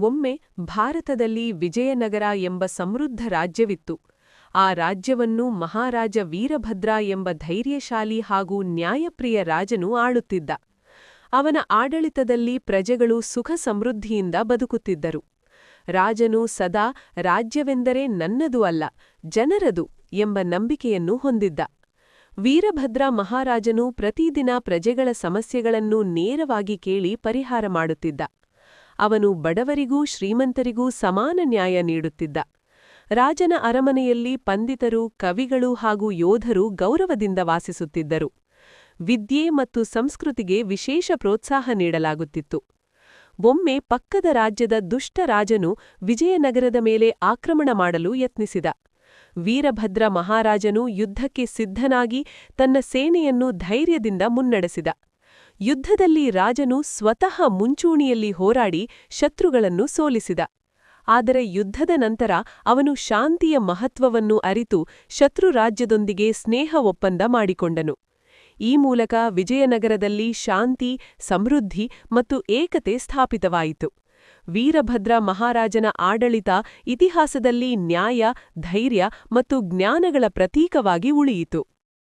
ಒಮ್ಮೆ ಭಾರತದಲ್ಲಿ ವಿಜಯನಗರ ಎಂಬ ಸಮೃದ್ಧ ರಾಜ್ಯವಿತ್ತು. ಆ ರಾಜ್ಯವನ್ನು ಮಹಾರಾಜ ವೀರಭದ್ರ ಎಂಬ ಧೈರ್ಯಶಾಲಿ ಹಾಗೂ ನ್ಯಾಯಪ್ರಿಯ ರಾಜನು ಆಳುತ್ತಿದ್ದ. ಅವನ ಆಡಳಿತದಲ್ಲಿ ಪ್ರಜೆಗಳು ಸುಖ ಸಮೃದ್ಧಿಯಿಂದ ಬದುಕುತ್ತಿದ್ದರು. ರಾಜನು ಸದಾ ರಾಜ್ಯವೆಂದರೆ ನನ್ನದು ಅಲ್ಲ, ಜನರದು ಎಂಬ ನಂಬಿಕೆಯನ್ನು ಹೊಂದಿದ್ದ. ವೀರಭದ್ರ ಮಹಾರಾಜನು ಪ್ರತಿದಿನ ಪ್ರಜೆಗಳ ಸಮಸ್ಯೆಗಳನ್ನು ನೇರವಾಗಿ ಕೇಳಿ ಪರಿಹಾರ ಮಾಡುತ್ತಿದ್ದ. ಅವನು ಬಡವರಿಗೂ ಶ್ರೀಮಂತರಿಗೂ ಸಮಾನ ನ್ಯಾಯ ನೀಡುತ್ತಿದ್ದ. ರಾಜನ ಅರಮನೆಯಲ್ಲಿ ಪಂಡಿತರು, ಕವಿಗಳು ಹಾಗೂ ಯೋಧರು ಗೌರವದಿಂದ ವಾಸಿಸುತ್ತಿದ್ದರು. ವಿದ್ಯೆ ಮತ್ತು ಸಂಸ್ಕೃತಿಗೆ ವಿಶೇಷ ಪ್ರೋತ್ಸಾಹ ನೀಡಲಾಗುತ್ತಿತ್ತು. ಒಮ್ಮೆ ಪಕ್ಕದ ರಾಜ್ಯದ ದುಷ್ಟ ರಾಜನು ವಿಜಯನಗರದ ಮೇಲೆ ಆಕ್ರಮಣ ಮಾಡಲು ಯತ್ನಿಸಿದ. ವೀರಭದ್ರ ಮಹಾರಾಜನು ಯುದ್ಧಕ್ಕೆ ಸಿದ್ಧನಾಗಿ ತನ್ನ ಸೇನೆಯನ್ನು ಧೈರ್ಯದಿಂದ ಮುನ್ನಡೆಸಿದ. ಯುದ್ಧದಲ್ಲಿ ರಾಜನು ಸ್ವತಃ ಮುಂಚೂಣಿಯಲ್ಲಿ ಹೋರಾಡಿ ಶತ್ರುಗಳನ್ನು ಸೋಲಿಸಿದ. ಆದರೆ ಯುದ್ಧದ ನಂತರ ಅವನು ಶಾಂತಿಯ ಮಹತ್ವವನ್ನು ಅರಿತು ಶತ್ರು ರಾಜ್ಯದೊಂದಿಗೆ ಸ್ನೇಹ ಒಪ್ಪಂದ ಮಾಡಿಕೊಂಡನು. ಈ ಮೂಲಕ ವಿಜಯನಗರದಲ್ಲಿ ಶಾಂತಿ, ಸಮೃದ್ಧಿ ಮತ್ತು ಏಕತೆ ಸ್ಥಾಪಿತವಾಯಿತು. ವೀರಭದ್ರ ಮಹಾರಾಜನ ಆಡಳಿತ ಇತಿಹಾಸದಲ್ಲಿ ನ್ಯಾಯ, ಧೈರ್ಯ ಮತ್ತು ಜ್ಞಾನಗಳ ಪ್ರತೀಕವಾಗಿ ಉಳಿಯಿತು.